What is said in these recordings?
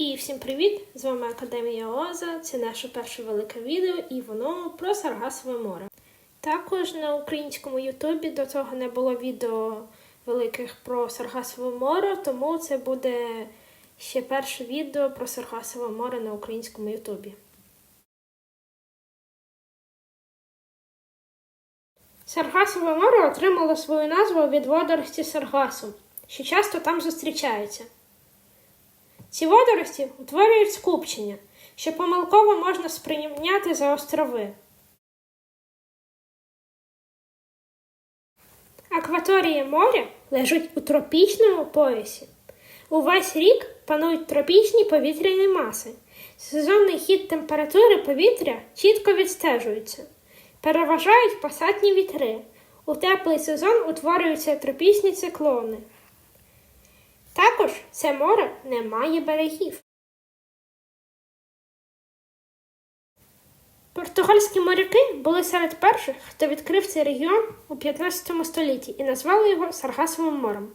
І всім привіт! З вами Академія Оза. Це наше перше велике відео, і воно про Саргасове море. Також на українському Ютубі до того не було відео великих про Саргасове море, тому це буде ще перше відео про Саргасове море на українському Ютубі. Саргасове море отримало свою назву від водорості Саргасу, що часто там зустрічаються. Ці водорості утворюють скупчення, що помилково можна сприйняти за острови. Акваторії моря лежать у тропічному поясі. Увесь рік панують тропічні повітряні маси. Сезонний хід температури повітря чітко відстежується. Переважають пасатні вітри. У теплий сезон утворюються тропічні циклони. Також це море не має берегів. Португальські моряки були серед перших, хто відкрив цей регіон у 15 столітті і назвали його Саргасовим морем.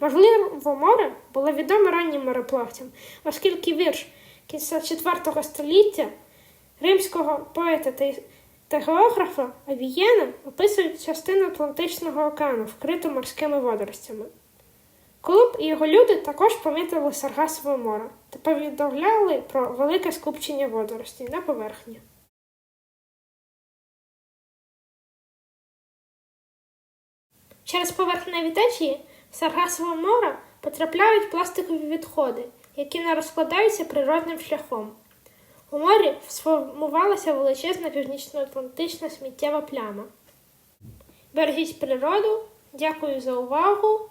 Можливо, море було відоме раннім мореплавцям, оскільки вірш кінця 4 століття римського поета та, географа Авієна описує частину Атлантичного океану, вкриту морськими водоростями. Колумб і його люди також помітили Саргасове море та повідомляли про велике скупчення водоростей на поверхні. Через поверхневі течії в Саргасове море потрапляють пластикові відходи, які не розкладаються природним шляхом. У морі сформувалася величезна північноатлантична сміттєва пляма. Бережіть природу, дякую за увагу